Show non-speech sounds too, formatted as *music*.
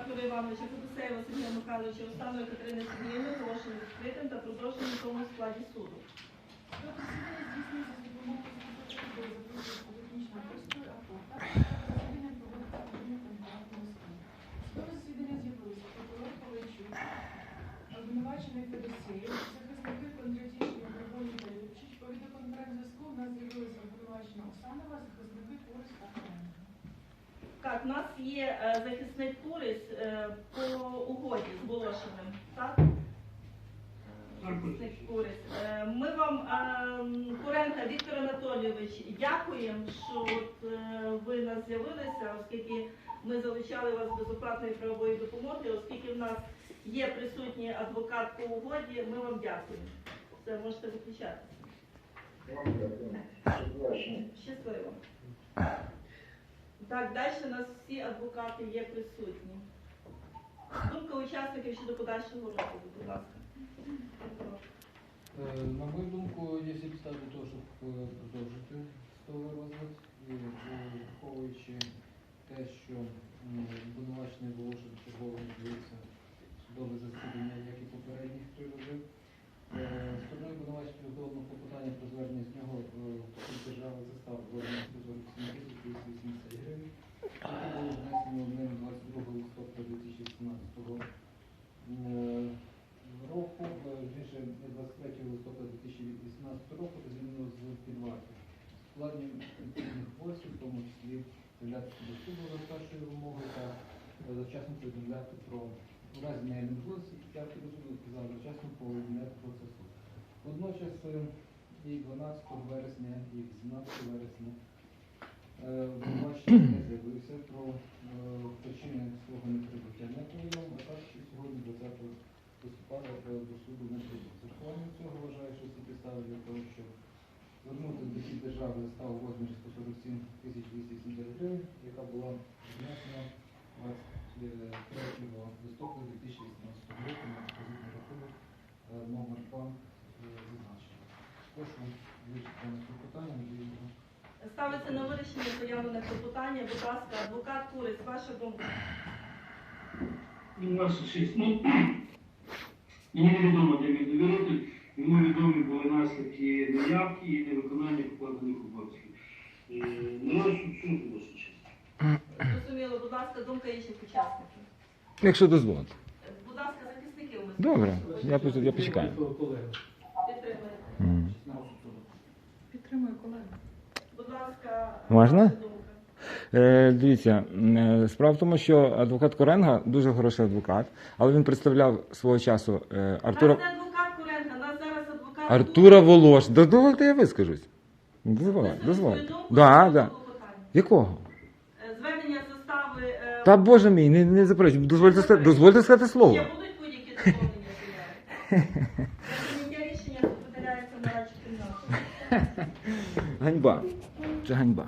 Аркадія Івановича, Федосеєва Сергія Михайловича, Останої Катерини Сергіївни оголошено відкритим та продовженим в тому складі суду. Федосеєв, захисники Кондратішин, Григорій та Любчич. По відеоконференц-зв'язку в нас з'явилися обвинувачена Оксанова, Хренко. Так, у нас є е, захисник е, по угоді з Волошиним, так? Е, Ми вам, Куренка Віктор Анатолійович, дякуємо, що от, ви нас з'явилися, оскільки ми залучали вас до безоплатної правової допомоги, оскільки в нас є присутній адвокат по угоді, ми вам дякуємо. Все, можете виключатися. Так, далі у нас всі адвокати є присутні. Думка учасників щодо подальшого року, будь ласка. Е, На мою думку, є всі підстави того, щоб е, продовжити судовий розгляд, і е, враховуючи те, що м, обвинувачений Волошин чергово не дивився судове засідання, як і попередніх три рази. Е, Стороною обвинувачення задоволено клопотання про звернення з нього е, суд держави застав звернення 147 тисяч 280 гривень, які було внесено ним 22 листопада 2017 року. Е, року, е, більше 23 листопада 2018 року, звільнено з підварки. Складні відповідних послів, в тому числі являтися до суду за першою вимогою та е, завчасно повідомляти про у разі неможливості явки до суду та завчасно повідомляти про це суд. Водночас е, і 12 вересня, і 18 вересня е, обвинувачений не заявився про причини свого неприбуття не повідомив, а також сьогодні 20 листопада до суду не прибув. З цього вважаю, що всі підстави для того, щоб звернути до хід держави заставу в розмірі 147 тисяч 270 гривень, яка була внесена 23 листопада 2018 року на депозитний рахунок е, номер 2 е, зазначено. Прошу вирішити дане питання. Ставиться на вирішення заявлене клопотання. Будь ласка, адвокат Турис, ваша думка. Ваша честь, ну, *clears throat* мені невідомо, де мені довірити. Йому відомі були наслідки неявки і невиконання покладених обов'язків. Е, На ваш суд, суд. Зрозуміло, будь ласка, думка інших учасників. Якщо дозволите. Будь ласка, захисників ми Добре, слухаємо. я, просто- я почекаю. Підтримуєте. М. Підтримую колегу. Будь ласка, Можна? ваша думка. Е, дивіться, м, е, справа в тому, що адвокат Коренга дуже хороший адвокат, але він представляв свого часу е, Артура, Нас не адвокат Куренка, нас зараз адвокат Артура Волош. Дозвольте, я вискажусь. Дозволь, дозвольте. Да, да. Якого? Е, Звернення застави... е, Та боже мій, не, не заперечуй. Дозвольте, ска- дозвольте сказати слово. Я будуть будь-які доповнення заяви? Прийняття рішення суд на радшу кімнату. Ганьба. Це ганьба.